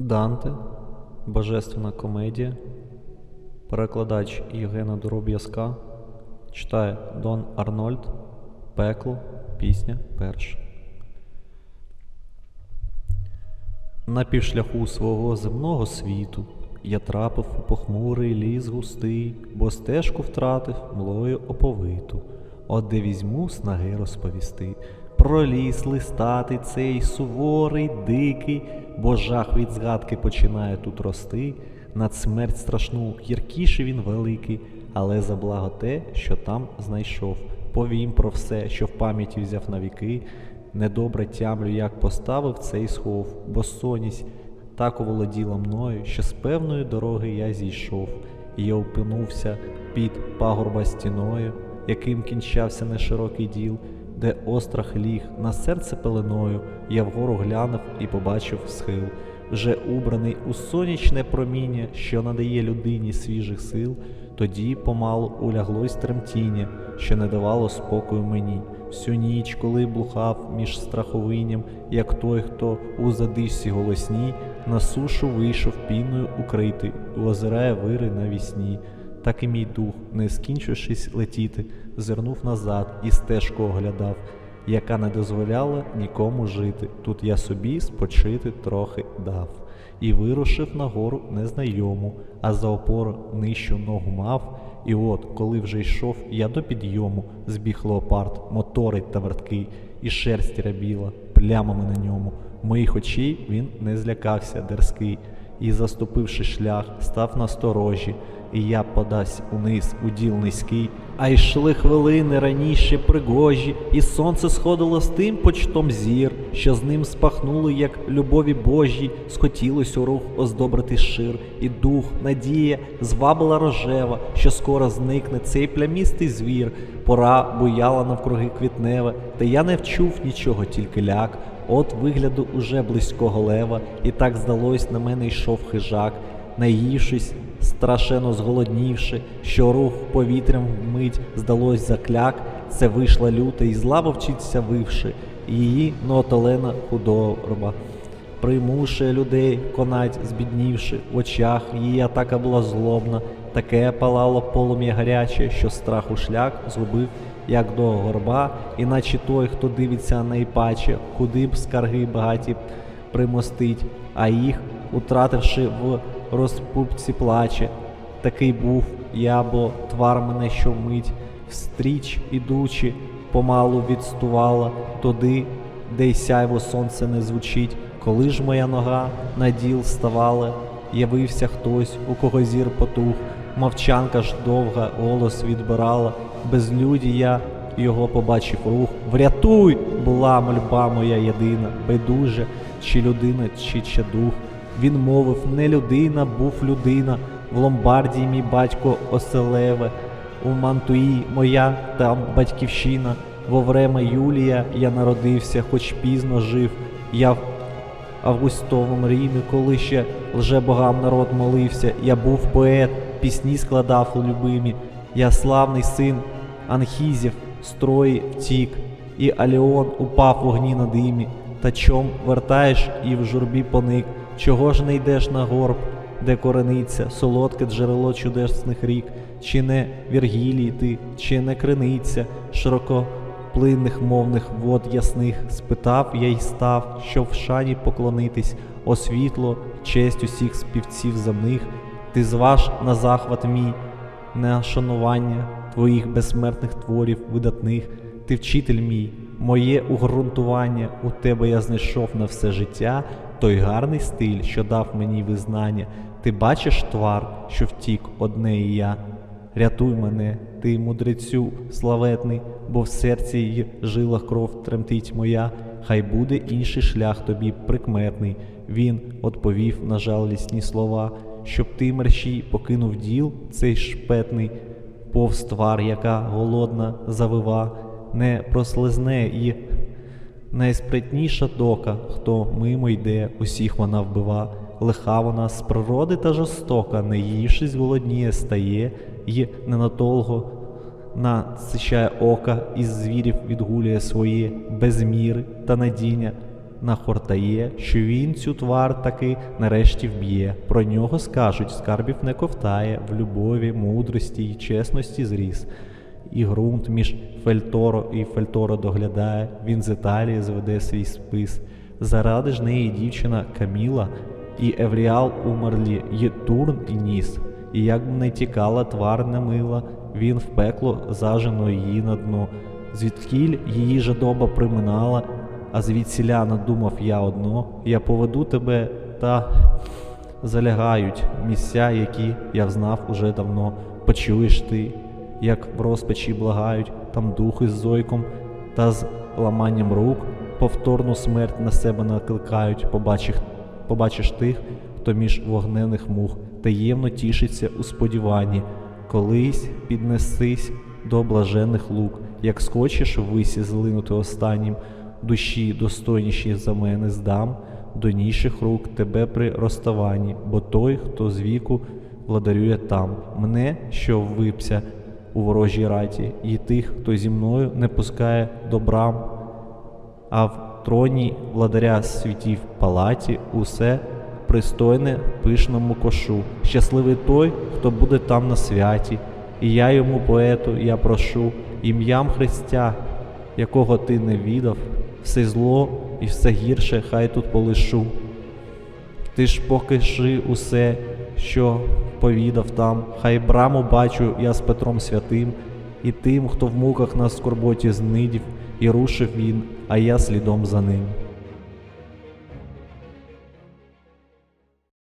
Данте, Божественна комедія, перекладач Євгена Дороб'язка, читає Дон Арнольд, Пекло, пісня перша. На півшляху свого земного світу я трапив у похмурий ліс густий, бо стежку втратив млою оповиту. От де візьму снаги розповісти. Про ліс листати цей суворий, дикий, бо жах від згадки починає тут рости. Над смерть страшну, гіркіший він великий, але за благо те, що там знайшов. Повім про все, що в пам'яті взяв на віки. Недобре тямлю, як поставив цей схов, бо соність так оволоділа мною, що з певної дороги я зійшов, і я опинувся під пагорба стіною, яким кінчався неширокий діл, де острах ліг на серце пеленою, я вгору глянув і побачив схил, вже убраний у сонячне проміння, що надає людині свіжих сил, тоді помалу уляглось тремтіння, що не давало спокою мені. Всю ніч, коли блухав між страховинням, як той, хто у задишці голосній, на сушу вийшов піною укритий, озирає вири навісні. Так і мій дух, не скінчившись летіти, зирнув назад і стежку оглядав, яка не дозволяла нікому жити. Тут я собі спочити трохи дав. І вирушив на гору незнайому, а за опору нижчу ногу мав. І от, коли вже йшов я до підйому, збіг леопард, моторить та верткий, і шерсть рябіла плямами на ньому. Моїх очей він не злякався дерзкий, і, заступивши шлях, став насторожі, і я подався униз у діл низький. А йшли хвилини раніше пригожі, і сонце сходило з тим почтом зір, що з ним спахнули, як любові Божій, схотілось у рух оздобрити шир, і дух, надія звабила рожева, що скоро зникне цей плямістий звір. Пора буяла навкруги квітневе, та я не вчув нічого, тільки ляк. От вигляду уже близького лева, і так здалось, на мене йшов хижак, наївшись, страшенно зголоднівши, що рух повітрям вмить здалось закляк, це вийшла люта і зла вовчиця вивши, її нотолена худорба. Примушує людей конать, збіднівши, в очах її атака була злобна, таке палало полум'я гаряче, що страху шлях згубив, як до горба, іначе той, хто дивиться найпаче, куди б скарги багаті примостить, а їх, утративши в розпупці плаче. Такий був я, бо твар мене щомить, встріч ідучи, помалу відстувала туди, де й сяйво сонце не звучить. Коли ж моя нога на діл ставала, явився хтось, у кого зір потух, мовчанка ж довга голос відбирала, безлюді я його побачив рух. Врятуй! була мольба моя єдина, байдуже, чи людина, чи дух. Він мовив, не людина, був людина. В Ломбардії мій батько Оселеве, у Мантуї моя там батьківщина. Воврема Юлія я народився, хоч пізно жив. Я в Августовому Римі, коли ще лже-богам народ молився. Я був поет, пісні складав любимі. Я славний син Анхізів, строї втік, і Аліон упав в огні на димі. Та чом вертаєш і в журбі поник? Чого ж не йдеш на горб, де корениця, солодке джерело чудесних рік, чи не Віргілій ти, чи не криниця, широкоплинних мовних вод ясних, спитав я й став, щоб в шані поклонитись, о світло, честь усіх співців земних, ти зваж на захват мій, на шанування твоїх безсмертних творів видатних, ти вчитель мій, моє угрунтування, у тебе я знайшов на все життя, той гарний стиль, що дав мені визнання. Ти бачиш твар, що втік одне і я. Рятуй мене, ти мудрецю славетний, бо в серці й жилах кров тремтить моя. Хай буде інший шлях тобі прикметний. Він відповів на жалісні слова, щоб ти мерщій покинув діл цей шпетний, повз твар, яка голодна завива, не прослизне й найспритніша дока, хто мимо йде, усіх вона вбива. Лиха вона з природи та жорстока, не ївшись голодніє стає, й ненадовго насичає ока, із звірів відгулює своє без міри та надіння. Нахортає, що він цю твар таки нарешті вб'є. Про нього скажуть, скарбів не ковтає, в любові, мудрості й чесності зріс. І ґрунт між Фельторо і Фельторо доглядає, він з Італії зведе свій спис. Заради ж неї дівчина Каміла і Евріал умерлі, і Турн і ніс. І як б не тікала твар немила, він в пекло зажено її на дно. Звідкіль її жадоба приминала, а звідсіля надумав я одно, я поведу тебе та залягають місця, які я взнав уже давно. Почуєш ти, як в розпачі благають, там духи з зойком та з ламанням рук повторну смерть на себе накликають, побачиш, побачиш тих, хто між вогнених мух таємно тішиться у сподіванні, колись піднесись до блажених лук, як скочиш ввисі злинути останнім, душі достойніші за мене здам, до ніших рук тебе при розставанні, бо той, хто з віку владарює там, мене, що випся у ворожій раті, і тих, хто зі мною не пускає до брам, а в троні владаря світів палаті усе пристойне пишному кошу. Щасливий той, хто буде там на святі, і я йому, поету, я прошу, ім'ям Христя, якого ти не відав, все зло і все гірше хай тут полишу. Ти ж покиши усе, що повідав там, хай браму бачу я з Петром Святим, і тим, хто в муках на скорботі знидів, і рушив він, а я слідом за ним.